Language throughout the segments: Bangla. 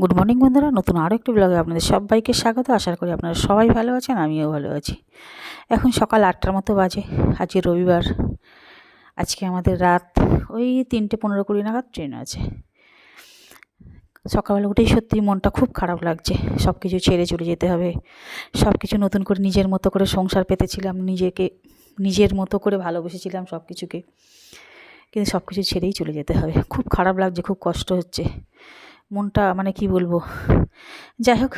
গুড মর্নিং বন্ধুরা। নতুন আরও একটি ব্লগে আপনাদের সবাইকে স্বাগত। আশা করি আপনারা সবাই ভালো আছেন, আমিও ভালো আছি। এখন সকাল আটটার মতো বাজে। আজকে রবিবার। আজকে আমাদের রাত ওই তিনটে পনেরো কুড়ি নাগাদ ট্রেন আছে। সকালবেলা উঠেই সত্যি মনটা খুব খারাপ লাগছে। সব কিছু ছেড়ে চলে যেতে হবে। সব কিছু নতুন করে নিজের মতো করে সংসার পেতেছিলাম, নিজেকে, নিজের মতো করে ভালোবেসেছিলাম সব কিছুকে কিন্তু সব কিছু ছেড়েই চলে যেতে হবে। খুব খারাপ লাগছে, খুব কষ্ট হচ্ছে। মনটা মানে কি বলব? যাই হোক,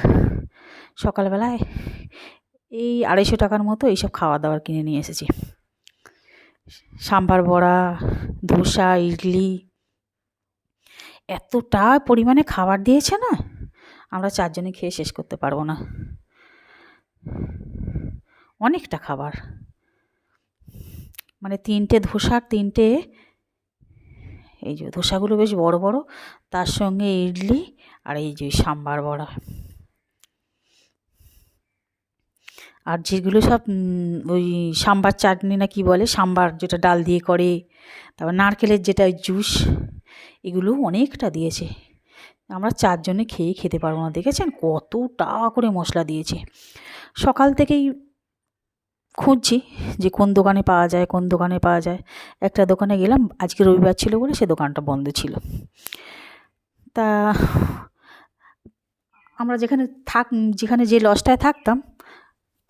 সকালবেলায় এই আড়াইশো টাকার মতো এইসব খাওয়া দাওয়ার কিনে নিয়ে এসেছি। সাম্বার বড়া, ধোসা, ইডলি। এতটা পরিমাণে খাবার দিয়েছে না, আমরা চারজনে খেয়ে শেষ করতে পারব না। অনেকটা খাবার। মানে তিনটে ধোসার তিনটে এই যে ধোসাগুলো বেশ বড় বড়, তার সঙ্গে ইডলি আর এই যে সাম্বার বড়া। আর যেগুলো সব ওই সাম্বার চাটনি না কি বলে, সাম্বার যেটা ডাল দিয়ে করে, তারপর নারকেলের যেটা জুস, এগুলো অনেকটা দিয়েছে। আমরা চারজনে খেয়ে খেতে পারব না, দেখেছেন? কতটা করে মশলা দিয়েছে। সকাল থেকেই খুঁজছি যে কোন দোকানে পাওয়া যায়, কোন দোকানে পাওয়া যায়। একটা দোকানে গেলাম, আজকে রবিবার ছিল বলে সে দোকানটা বন্ধ ছিল। তা আমরা যেখানে থাক, যেখানে যে লজটায় থাকতাম,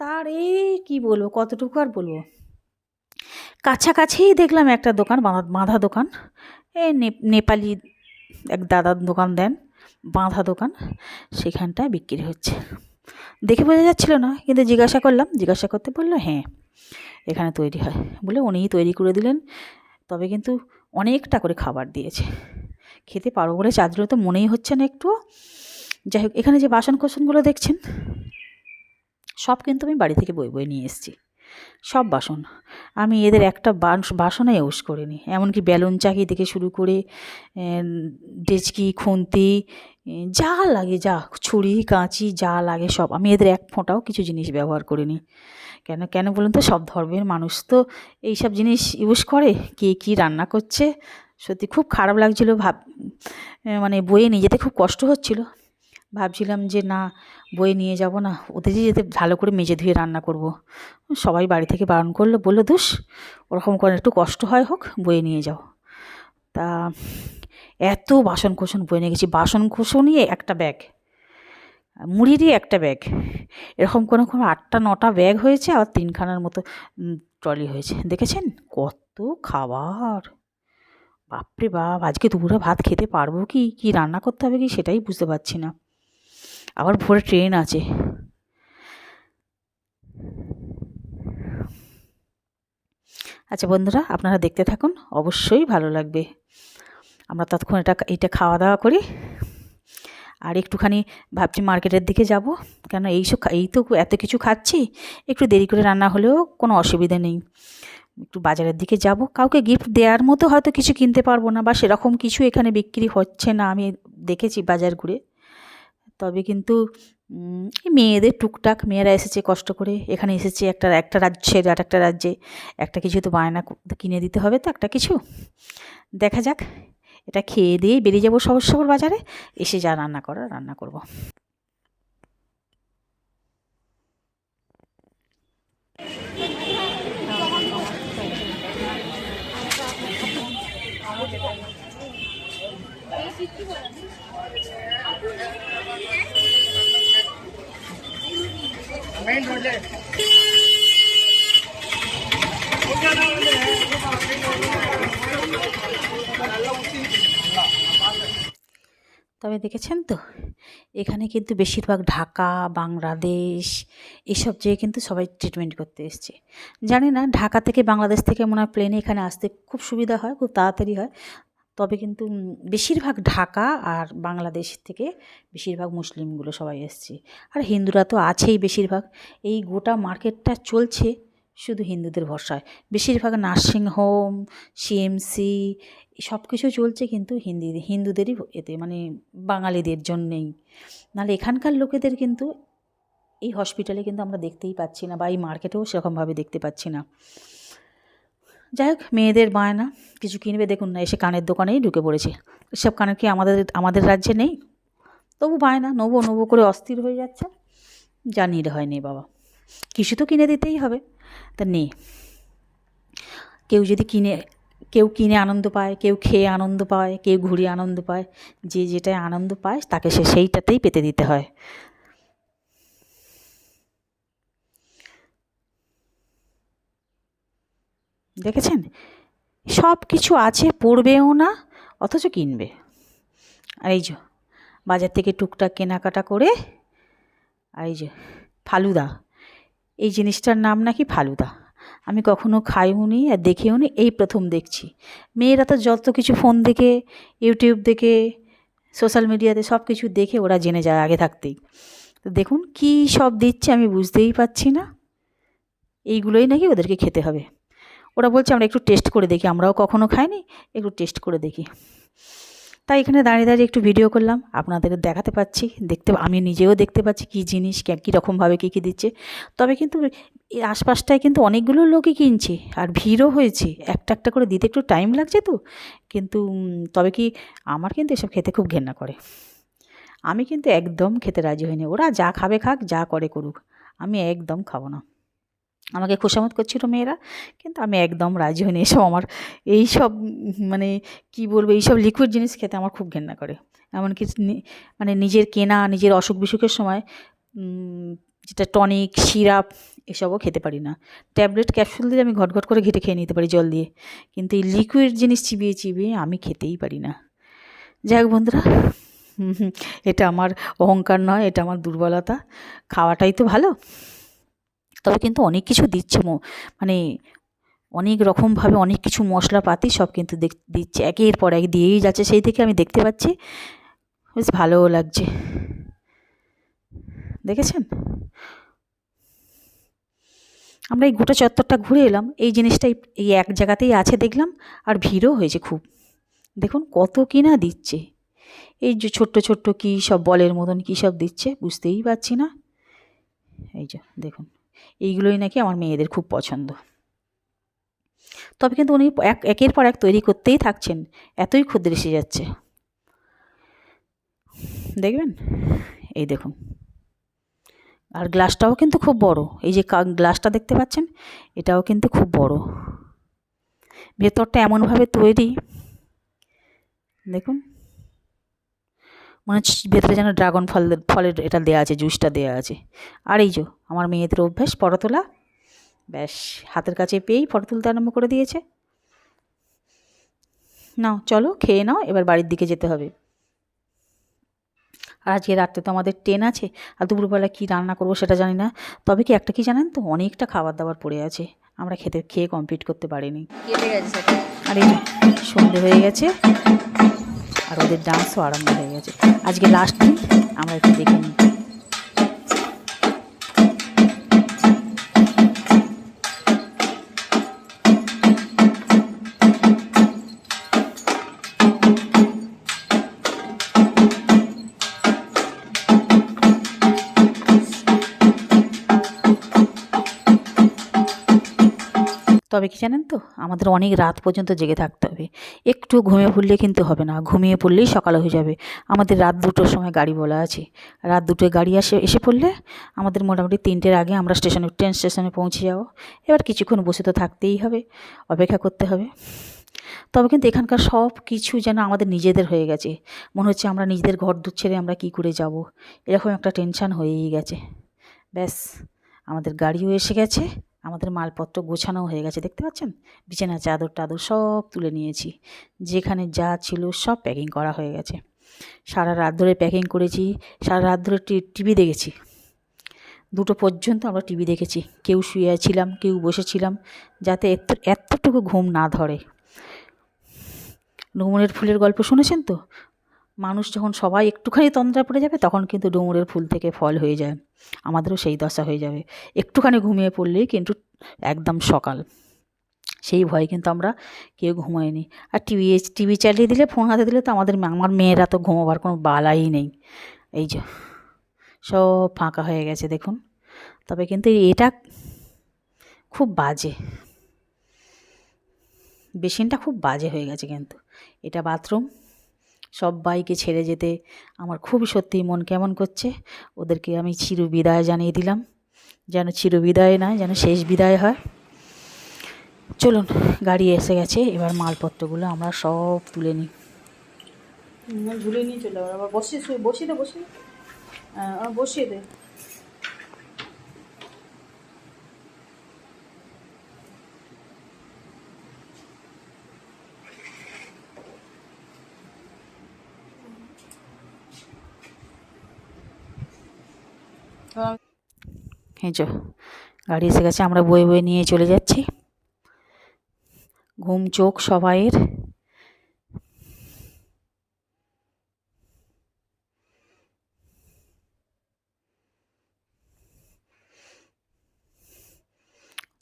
তার এই কী বলব, কতটুকু আর বলব? কাছাকাছিই দেখলাম একটা দোকান, বাঁধা বাঁধা দোকান। এ নেপালি এক দাদার দোকান দেন, বাঁধা দোকান, সেখানটায় বিক্রি হচ্ছে। দেখে বোঝা যাচ্ছিল না, কিন্তু জিজ্ঞাসা করলাম, জিজ্ঞাসা করতে বলল হ্যাঁ এখানে তৈরি হয়। বলে উনিই তৈরি করে দিলেন। তবে কিন্তু অনেকটা করে খাবার দিয়েছে। খেতে পারব বলে চাঁদগুলো তো মনেই হচ্ছে না একটুও। যাই হোক, এখানে যে বাসন কোসনগুলো দেখছেন, সব কিন্তু আমি বাড়ি থেকে বই বই নিয়ে এসেছি। সব বাসন। আমি এদের একটা বাসনে ইউজ করিনি। এমনকি বেলুন চাকি থেকে শুরু করে ডেচকি, খুন্তি যা লাগে, যা ছুরি, কাঁচি, যা লাগে সব। আমি এদের এক ফোঁটাও কিছু জিনিস ব্যবহার করিনি। কেন কেন বলুন তো, সব ধর্মের মানুষ তো এই সব জিনিস ইউজ করে। কে কী রান্না করছে? সত্যি খুব খারাপ লাগছিল, ভাব মানে বইয়ে নিয়ে যেতে খুব কষ্ট হচ্ছিল। ভাবছিলাম যে না বয়ে নিয়ে যাব না ওদেরই যেতে ভালো করে মেজে ধুয়ে রান্না করব। সবাই বাড়ি থেকে বারণ করল, বলল দুস ওরকম করে একটু কষ্ট হয় হোক বয়ে নিয়ে যাও। তা এত বাসন কোসন বয়ে নিয়ে গেছি। বাসন কোসনই একটা ব্যাগ মুড়িরই একটা ব্যাগ। এরকম কোনো কোনো আটটা, নটা ব্যাগ হয়েছে আর তিনখানার মতো ট্রলি হয়েছে। দেখেছেন? কত খাবার! বাপরে বাপ, আজকে দুপুরে ভাত খেতে পারব কি? কি রান্না করতে হবে কি সেটাই বুঝতে পারছি না। আবার ভোরে ট্রেন আছে। আচ্ছা বন্ধুরা, আপনারা দেখতে থাকুন। অবশ্যই ভালো লাগবে। আমরা ততক্ষণ এটা এইটা খাওয়া দাওয়া করি। আর একটুখানি ভাবছি মার্কেটের দিকে যাব। কেন এই সব এই তো এত কিছু খাচ্ছি, একটু দেরি করে রান্না হলেও কোনো অসুবিধা নেই। একটু বাজারের দিকে যাব। কাউকে গিফট দেওয়ার মতো হয়তো কিছু কিনতে পারব না বা সেরকম কিছু এখানে বিক্রি হচ্ছে না, আমি দেখেছি বাজার ঘুরে। তবে কিন্তু এই মেয়েদের টুকটাক, মেয়েরা এসেছে কষ্ট করে। এখানে এসেছে একটা একটা রাজ্যের, আর একটা রাজ্যে একটা কিছু তো বায়না কিনে দিতে হবে তো একটা কিছু। দেখা যাক। এটা খেয়ে দিয়েই বেরিয়ে যাব সবর বাজারে, এসে যা রান্না করো রান্না করব। মেইন রোডে ওখানে তবে দেখেছেন তো? এখানে কিন্তু বেশিরভাগ ঢাকা, বাংলাদেশ এসব যেয়ে কিন্তু সবাই ট্রিটমেন্ট করতে এসছে। জানি না, ঢাকা থেকে বাংলাদেশ থেকে মনে হয় প্লেনে এখানে আসতে খুব সুবিধা হয়, খুব তাড়াতাড়ি হয়। তবে কিন্তু বেশিরভাগ ঢাকা আর বাংলাদেশ থেকে বেশিরভাগ মুসলিমগুলো সবাই এসছে। আর হিন্দুরা তো আছেই বেশিরভাগ। এই গোটা মার্কেটটা চলছে। শুধু হিন্দুদের ভরসায় বেশিরভাগ নার্সিংহোম সিএমসি সব কিছু চলছে কিন্তু হিন্দি, হিন্দুদেরই এতে মানে বাঙালিদের জন্যেই। নাহলে এখানকার লোকেদের কিন্তু এই হসপিটালে কিন্তু আমরা দেখতেই পাচ্ছি না বা এই মার্কেটেও সেরকমভাবে দেখতে পাচ্ছি না। যাই হোক, মেয়েদের বায়না, কিছু কিনবে দেখুন না, এসে কানের দোকানেই ঢুকে পড়েছে। এসব কানের কি আমাদের আমাদের রাজ্যে নেই? তবু পায় না নেব নেব করে অস্থির হয়ে যাচ্ছে। যা নিলে হয় বাবা। কিছু তো কিনে দিতেই হবে। তা নে। কেউ যদি কিনে, কেউ কিনে আনন্দ পায়, কেউ খেয়ে আনন্দ পায়, কেউ ঘুরে আনন্দ পায়, যে যেটায় আনন্দ পায় তাকে সে সেইটাতেই পেতে দিতে হয়। দেখেছেন? সব কিছু আছে, পড়বেও না, অথচ কিনবে। আর এই যে, বাজার থেকে টুকটাক কেনাকাটা করে, আর এই যে, ফালুদা। এই জিনিসটার নাম নাকি ফালুদা। আমি কখনো খাইও নি আর দেখেও নি, এই প্রথম দেখছি। মেয়েরা তো যত কিছু ফোন দেখে, ইউটিউব দেখে, সোশ্যাল মিডিয়াতে সব কিছু দেখে ওরা জেনে যায় আগে থাকতেই। তো দেখুন কী সব দিচ্ছে আমি বুঝতেই পারছি না। এইগুলোই নাকি ওদেরকে খেতে হবে। ওরা বলছে, আমরা একটু টেস্ট করে দেখি, আমরাও কখনো খাইনি, একটু টেস্ট করে দেখি। তাই এখানে দাঁড়িয়ে দাঁড়িয়ে একটু ভিডিও করলাম। আপনাদের দেখাতে পাচ্ছি, দেখতে আমি নিজেও দেখতে পাচ্ছি কী জিনিস, কী রকমভাবে কী কী দিচ্ছে। তবে কিন্তু এই আশপাশটায় কিন্তু অনেকগুলো লোকই কিনছে, আর ভিড়ও হয়েছে। একটা একটা করে দিতে একটু টাইম লাগছে তো। কিন্তু তবে কি আমার কিন্তু এসব খেতে খুব ঘেন্না করে। আমি কিন্তু একদম খেতে রাজি হইনি। ওরা যা খাবে খাক, যা করে করুক। আমি একদম খাব না। আমাকে খোসামত করছিল মেয়েরা, কিন্তু আমি একদম রাজি হইনি এসব আমার এই সব মানে কি বলব, এইসব লিকুইড জিনিস খেতে আমার খুব ঘেন্না করে। এমনকি মানে নিজের কেনা, নিজের অসুখ বিসুখের সময় যেটা টনিক সিরাপ এসবও খেতে পারি না। ট্যাবলেট ক্যাপসুল দিয়ে আমি ঘট ঘট করে ঘেটে খেয়ে নিতে পারি জল দিয়ে। কিন্তু এই লিকুইড জিনিস চিবিয়ে চিবিয়ে আমি খেতেই পারি না। যাই হোক বন্ধুরা এটা আমার অহংকার নয়, এটা আমার দুর্বলতা। খাওয়াটাই তো ভালো। তবে কিন্তু অনেক কিছু দিচ্ছে মানে অনেক রকমভাবে অনেক কিছু মশলাপাতি সব কিন্তু দিচ্ছে। একের পর এক দিয়েই যাচ্ছে। সেই থেকে আমি দেখতে পাচ্ছি, বেশ ভালোও লাগছে। দেখেছেন? আমরা এই গোটা চত্বরটা ঘুরে এলাম। এই জিনিসটা এই- এই এক জায়গাতেই আছে দেখলাম, আর ভিড়ও হয়েছে খুব। দেখুন কত কিনা দিচ্ছে। এই যে ছোট্ট ছোট্ট কী সব বলের মতন কী সব দিচ্ছে, বুঝতেই পারছি না। এই যে দেখুন। এইগুলোই নাকি আমার মেয়েদের খুব পছন্দ। তবে কিন্তু উনি এক, একের পর এক তৈরি করতেই থাকছেন, এতই ক্ষুদ্র এসে যাচ্ছে। দেখবেন? এই দেখুন। আর গ্লাসটাও কিন্তু খুব বড়। এই যে গ্লাসটা দেখতে পাচ্ছেন? এটাও কিন্তু খুব বড়। ভেতরটা এমনভাবে তৈরি। দেখুন। মনে হচ্ছে ভেতরে যেন ড্রাগন ফল ফলের এটা দেওয়া আছে জুসটা দেওয়া আছে। আর এই যে আমার মেয়েদের অভ্যাস ফটো তোলা। ব্যাস হাতের কাছে পেয়েই ফটো তুলতে আরম্ভ করে দিয়েছে। নাও চলো খেয়ে নাও এবার বাড়ির দিকে যেতে হবে। আর আজকে রাত্রে তো আমাদের ট্রেন আছে আর দুপুরবেলা কী রান্না করব সেটা জানি না। তবে কি একটা কি জানেন তো অনেকটা খাবার দাবার পড়ে আছে। আমরা খেতে খেয়ে কমপ্লিট করতে পারিনি। আর এই সন্ধে হয়ে গেছে। আর ওদের ডান্সও আরম্ভ হয়ে গেছে। আজকে লাস্ট দিন আমরা একটু দেখে নিই। তবে কি জানেন তো? আমাদের অনেক রাত পর্যন্ত জেগে থাকতে হবে। একটু ঘুমিয়ে পড়লে কিন্তু হবে না। ঘুমিয়ে পড়লেই সকাল হয়ে যাবে। আমাদের রাত দুটোর সময় গাড়ি বলা আছে। রাত দুটোয় গাড়ি আসে, এসে পড়লে আমাদের মোটামুটি তিনটের আগে আমরা স্টেশনে, ট্রেন স্টেশনে পৌঁছে যাব। এবার কিছুক্ষণ বসে তো থাকতেই হবে। অপেক্ষা করতে হবে। তবে কিন্তু এখানকার সব কিছু যেন আমাদের নিজেদের হয়ে গেছে। মনে হচ্ছে আমরা নিজেদের ঘর দূর ছেড়ে আমরা কী করে যাব? এরকম একটা টেনশান হয়েই গেছে। ব্যাস, আমাদের গাড়িও এসে গেছে। আমাদের মালপত্র গোছানো হয়ে গেছে, দেখতে পাচ্ছেন? বিছানা চাদর টাদর সব তুলে নিয়েছি। যেখানে যা ছিল সব প্যাকিং করা হয়ে গেছে। সারা রাত ধরে প্যাকিং করেছি, সারা রাত ধরে টিভি দেখেছি। দুটো পর্যন্ত আমরা টিভি দেখেছি। কেউ শুয়ে ছিলাম, কেউ বসেছিলাম যাতে এত এতটুকু ঘুম না ধরে। ডুমুরের ফুলের গল্প শুনেছেন তো? মানুষ যখন সবাই একটুখানি তন্দ্রা পড়ে যাবে, তখন কিন্তু ডুমুরের ফুল থেকে ফল হয়ে যায়। আমাদেরও সেই দশা হয়ে যাবে। একটুখানি ঘুমিয়ে পড়লেই কিন্তু একদম সকাল। সেই ভয়ে কিন্তু আমরা কেউ ঘুমাইনি আর টিভি টিভি চালিয়ে দিলে, ফোন হাতে দিলে তো আমাদের আমার মেয়েরা তো ঘুমোবার কোনো বালাই নেই। এই যে, সব ফাঁকা হয়ে গেছে দেখুন। তবে কিন্তু এটা খুব বাজে। বেসিনটা খুব বাজে হয়ে গেছে কিন্তু। এটা বাথরুম সবাইকে ছেড়ে যেতে। আমার খুব সত্যিই মন কেমন করছে। ওদেরকে আমি চির বিদায় জানিয়ে দিলাম। যেন চির বিদায় নয় যেন শেষ বিদায় হয়। চলুন গাড়ি এসে গেছে। এবার মালপত্রগুলো আমরা সব তুলে নিই। ঝুলে নিয়ে চলে আবার বসে বসিয়ে দে বসিয়ে হ্যাঁ, বসিয়ে দে। এই যো, গাড়ি এসে গেছে, আমরা বয়ে বয়ে নিয়ে চলে যাচ্ছি। ঘুম চোখ সবাইয়ের।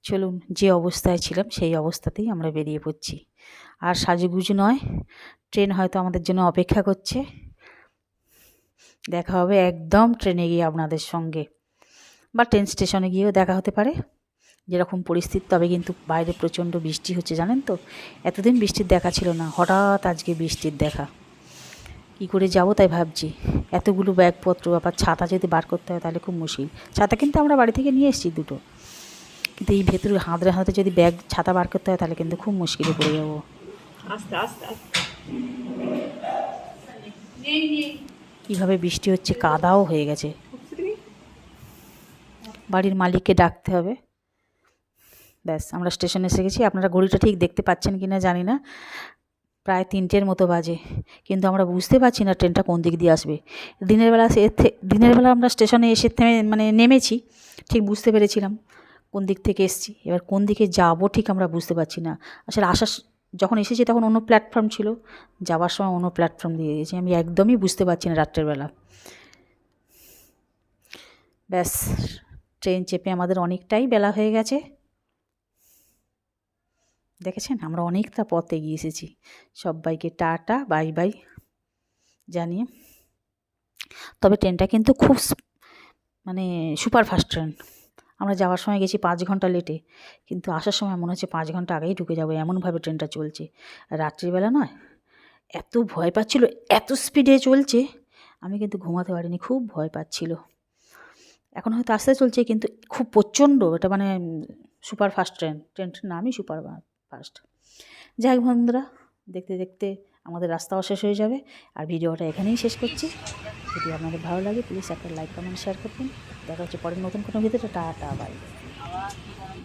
চলুন, যে অবস্থায় ছিলাম, সেই অবস্থাতেই আমরা বেরিয়ে পড়ছি। আর সাজুগুজু নয়, ট্রেন হয়তো আমাদের জন্য অপেক্ষা করছে। দেখা হবে একদম ট্রেনে গিয়ে আপনাদের সঙ্গে। বা ট্রেন স্টেশনে গিয়েও দেখা হতে পারে। যেরকম পরিস্থিতি তবে কিন্তু বাইরে প্রচণ্ড বৃষ্টি হচ্ছে জানেন তো? এতদিন বৃষ্টির দেখা ছিল না হঠাৎ আজকে বৃষ্টির দেখা। কী করে যাব তাই ভাবছি? এতগুলো ব্যাগপত্র আবার ছাতা যদি বার করতে হয় তাহলে খুব মুশকিল। ছাতা কিন্তু আমরা বাড়ি থেকে নিয়ে এসেছি দুটো। কিন্তু এই ভেতরে হাঁদড়ে হাঁদড়ে যদি ব্যাগ ছাতা বার করতে হয় তাহলে কিন্তু খুব মুশকিলে পড়ে যাব। আস্তে আস্তে। কীভাবে বৃষ্টি হচ্ছে কাদাও হয়ে গেছে। বাড়ির মালিককে ডাকতে হবে। ব্যাস, আমরা স্টেশনে এসে গেছি। আপনারা ঘড়িটা ঠিক দেখতে পাচ্ছেন কি না জানি না। প্রায় তিনটের মতো বাজে। কিন্তু আমরা বুঝতে পারছি না ট্রেনটা কোন দিক দিয়ে আসবে। দিনের বেলা সে দিনের বেলা আমরা স্টেশনে এসে থেমে মানে নেমেছি, ঠিক বুঝতে পেরেছিলাম কোন দিক থেকে এসেছি। এবার কোন দিকে যাব ঠিক আমরা বুঝতে পারছি না। আসলে আসার যখন এসেছি তখন অন্য প্ল্যাটফর্ম ছিল। যাওয়ার সময় অন্য প্ল্যাটফর্ম দিয়ে দিয়েছি আমি একদমই বুঝতে পারছি না রাত্রের বেলা। ব্যাস ট্রেন চেপে আমাদের অনেকটাই বেলা হয়ে গেছে। দেখেছেন? আমরা অনেকটা পথ এগিয়ে এসেছি। সবাইকে টাটা, বাই বাই জানিয়ে। তবে ট্রেনটা কিন্তু খুব মানে সুপারফাস্ট ট্রেন। আমরা যাওয়ার সময় গেছি পাঁচ ঘণ্টা লেটে। কিন্তু আসার সময় মনে হচ্ছে পাঁচ ঘণ্টা আগেই ঢুকে যাব। এমনভাবে ট্রেনটা চলছে। রাত্রিবেলা নয়, এত ভয় পাচ্ছিল, এত স্পিডে চলছে। আমি কিন্তু ঘুমাতে পারিনি, খুব ভয় পাচ্ছিল। এখন হয়তো আস্তে চলছে, কিন্তু খুব প্রচণ্ড এটা মানে সুপার ফাস্ট ট্রেন ট্রেনটার নামই সুপার ফাস্ট যাই বন্ধুরা, দেখতে দেখতে আমাদের রাস্তাও শেষ হয়ে যাবে, আর ভিডিওটা এখানেই শেষ করছি। যদি আপনাদের ভালো লাগে প্লিজ একটা লাইক কমেন্ট শেয়ার করবেন। দেখা হচ্ছে পরের নতুন কোনো ভিডিওতে, টাটা বাই